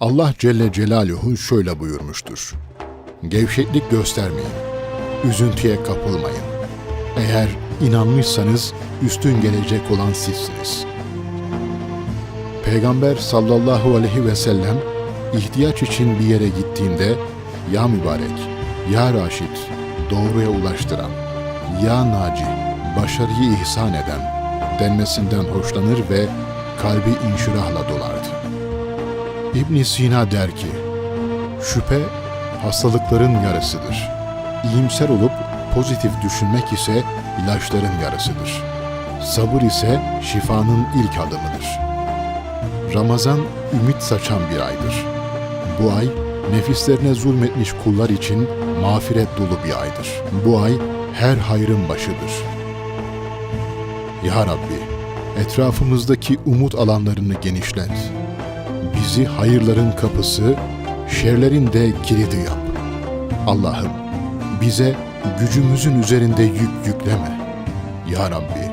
Allah Celle Celaluhu şöyle buyurmuştur. Gevşeklik göstermeyin, üzüntüye kapılmayın. Eğer inanmışsanız üstün gelecek olan sizsiniz. Peygamber sallallahu aleyhi ve sellem ihtiyaç için bir yere gittiğinde ya mübarek, ya raşit, doğruya ulaştıran, ya naci, başarıyı ihsan eden denmesinden hoşlanır ve kalbi inşirahla dolardı. İbn Sina der ki, şüphe hastalıkların yarısıdır. İyimser olup pozitif düşünmek ise ilaçların yarısıdır. Sabır ise şifanın ilk adımıdır. Ramazan ümit saçan bir aydır. Bu ay nefislerine zulmetmiş kullar için mağfiret dolu bir aydır. Bu ay her hayrın başıdır. Ya Rabbi, etrafımızdaki umut alanlarını genişlet. Bizi hayırların kapısı, şerlerin de kilidi yap. Allah'ım, bize gücümüzün üzerinde yük yükleme. Ya Rabbi,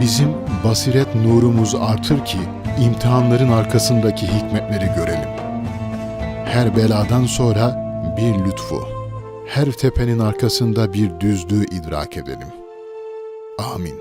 bizim basiret nurumuz artır ki imtihanların arkasındaki hikmetleri görelim. Her beladan sonra bir lütfu, her tepenin arkasında bir düzlüğü idrak edelim. Amin.